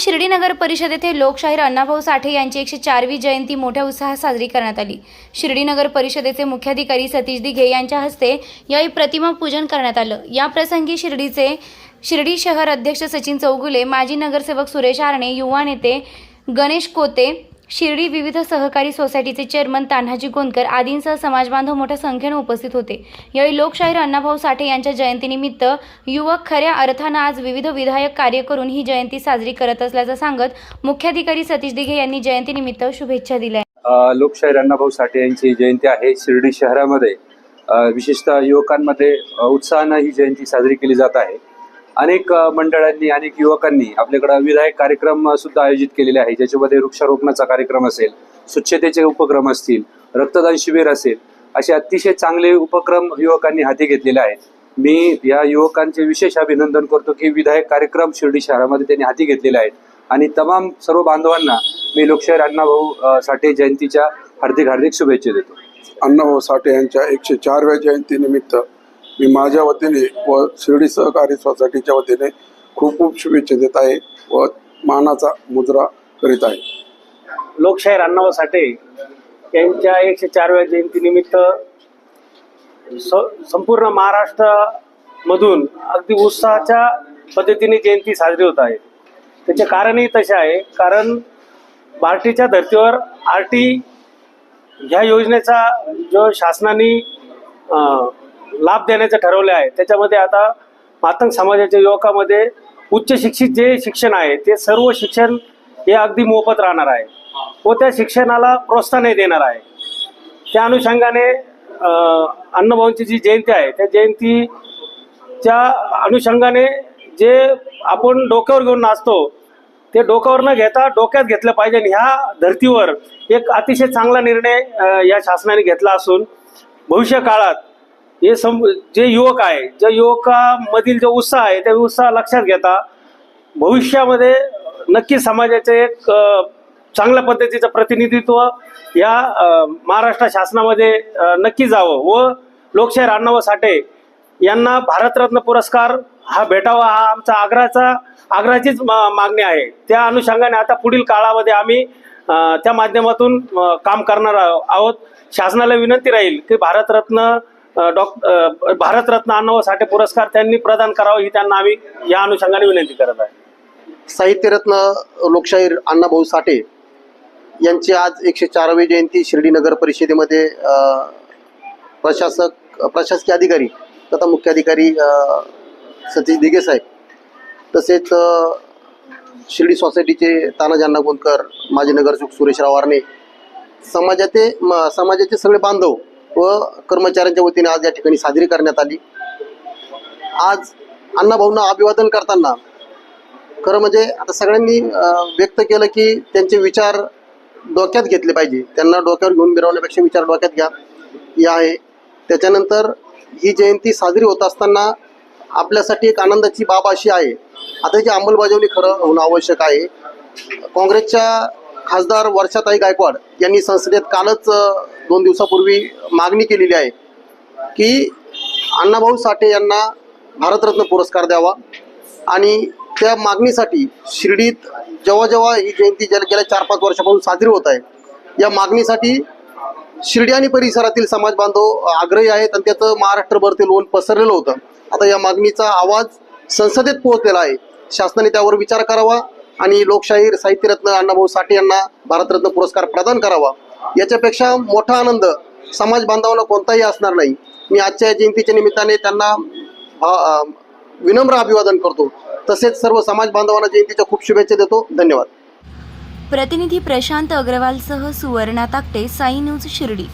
शिर्डी नगर परिषद येथे लोकशाहीर अण्णाभाऊ साठे यांची एकशे चारवी जयंती मोठ्या उत्साहात साजरी करण्यात आली. शिर्डी नगर परिषदेचे मुख्याधिकारी सतीश दिघे यांच्या हस्ते यावेळी प्रतिमा पूजन करण्यात आलं. या प्रसंगी शिर्डीचे शिर्डी शहर अध्यक्ष सचिन चौगुले माजी नगरसेवक सुरेश आरणे युवा नेते गणेश कोते शिर्डी विविध सहकारी सोसायटीचे चेअरमन तान्हाजी गोंदकर आदींसह समाजबांधव मोठ्या संख्येने उपस्थित होते. यावेळी लोकशाहीर अण्णाभाऊ साठे यांच्या जयंतीनिमित्त युवक खऱ्या अर्थानं आज विविध विधायक कार्य करून ही जयंती साजरी करत असल्याचं सांगत मुख्याधिकारी सतीश दिघे यांनी जयंतीनिमित्त शुभेच्छा दिल्या. लोकशाहीर अण्णाभाऊ साठे यांची जयंती आहे. शिर्डी शहरामध्ये विशेषतः युवकांमध्ये उत्साहानं ही जयंती साजरी केली जात आहे. अनेक मंडळांनी अनेक युवकांनी आपल्याकडं विधायक कार्यक्रम सुद्धा आयोजित केलेले आहे. ज्याच्यामध्ये वृक्षारोपणाचा कार्यक्रम असेल स्वच्छतेचे उपक्रम असतील रक्तदान शिबिर असेल असे अतिशय चांगले उपक्रम युवकांनी हाती घेतलेले आहेत. मी या युवकांचे विशेष अभिनंदन करतो की विधायक कार्यक्रम शिर्डी शहरामध्ये त्यांनी हाती घेतलेले आहेत. आणि तमाम सर्व बांधवांना मी लोकशाहीर अण्णाभाऊ साठे जयंतीच्या हार्दिक हार्दिक शुभेच्छा देतो. अण्णाभाऊ साठे यांच्या एकशे चारव्या जयंतीनिमित्त मी माझ्या वतीने व शिर्डी सहकारी सोसायटीच्या वतीने खूप खूप शुभेच्छा देत आहे व मानाचा मुजरा करीत आहे. लोकशाहीर अण्णाभाऊ साठे यांच्या एकशे चारव्या जयंतीनिमित्त स- संपूर्ण महाराष्ट्रामधून अगदी उत्साहाच्या पद्धतीने जयंती साजरी होत आहे. त्याचे कारणही तसे आहे. कारण बार्टीच्या धर्तीवर आर टी ह्या योजनेचा जो शासनाने लाभ देण्याचं ठरवले आहे. त्याच्यामध्ये आता मातंग समाजाच्या युवकामध्ये उच्च शिक्षित जे शिक्षण आहे ते सर्व शिक्षण हे अगदी मोफत राहणार आहे. व त्या शिक्षणाला प्रोत्साहनही देणार आहे. त्या अनुषंगाने अं, अण्णाभाऊंची जी जयंती आहे त्या जयंतीच्या अनुषंगाने जे आपण डोक्यावर घेऊन नाचतो ते डोक्यावर न घेता डोक्यात घेतलं पाहिजे. आणि ह्या धर्तीवर एक अतिशय चांगला निर्णय या शासनाने घेतला असून भविष्य काळात हे सम जे युवक आहे ज्या युवकामधील जो उत्साह आहे त्या उत्साह लक्षात घेता भविष्यामध्ये नक्की समाजाचे एक चांगल्या पद्धतीचं प्रतिनिधित्व या महाराष्ट्र शासनामध्ये नक्की जावं व लोकशाहीर अण्णाभाऊ साठे यांना भारतरत्न पुरस्कार हा भेटावा हा आमचा आग्रहाचा आग्रहाचीच मा- मागणी आहे. त्या अनुषंगाने आता पुढील काळामध्ये आम्ही त्या माध्यमातून काम करणार आहोत. शासनाला विनंती राहील की भारतरत्न डॉक्टर भारतरत्न अण्णाभाऊ साठे पुरस्कार त्यांनी प्रदान करावा ही त्यांना आम्ही या अनुषंगाने विनंती करत आहे. साहित्यरत्न लोकशाहीर अण्णाभाऊ साठे यांची आज एकशे चारावी जयंती शिर्डी नगर परिषदेमध्ये प्रशासक प्रशासकीय अधिकारी तथा मुख्याधिकारी सतीश दिघे साहेब तसेच शिर्डी सोसायटीचे तानाजी अण्णा गोंदकर माजी नगरसेवक सुरेशराव वारणे समाजाचे म- समाजाचे सगळे बांधव व कर्मचाऱ्यांच्या वतीने आज या ठिकाणी साजरी करण्यात आली. आज अण्णाभाऊंना अभिवादन करताना खरं म्हणजे आता सगळ्यांनी व्यक्त केलं की त्यांचे विचार डोक्यात घेतले पाहिजे. त्यांना डोक्यावर घेऊन मिरवण्यापेक्षा विचार डोक्यात घ्या. हे आहे. त्याच्यानंतर ही जयंती साजरी होत असताना आपल्यासाठी एक आनंदाची बाब अशी आहे. आता जी अंमलबजावणी खरं होणं आवश्यक आहे. काँग्रेसच्या खासदार वर्षाताई गायकवाड यांनी संसदेत कालच दोन दिवसापूर्वी मागणी केलेली आहे की अण्णाभाऊ साठे यांना भारतरत्न पुरस्कार द्यावा आणि त्या मागणीसाठी शिर्डीत जेव्हा जेव्हा ही जयंती ज्या गेल्या चार पाच वर्षापासून साजरी होत आहे या मागणीसाठी शिर्डी आणि परिसरातील समाज बांधव आग्रही आहेत आणि त्याचं महाराष्ट्रभर ते लोन पसरलेलं होतं. आता या मागणीचा आवाज संसदेत पोहोचलेला आहे. शासनाने त्यावर विचार करावा आणि लोकशाहीर साहित्यरत्न अण्णाभाऊ साठे यांना भारतरत्न पुरस्कार प्रदान करावा. याच्यापेक्षा मोठा आनंद समाज बांधवांना कोणताही असणार नाही. मी आजच्या जयंतीच्या निमित्ताने त्यांना विनम्र अभिवादन करतो. तसेच सर्व समाज बांधवांना जयंतीच्या खूप शुभेच्छा देतो. धन्यवाद. प्रतिनिधी प्रशांत अग्रवालसह सुवर्णा ताकटे साई न्यूज शिर्डी.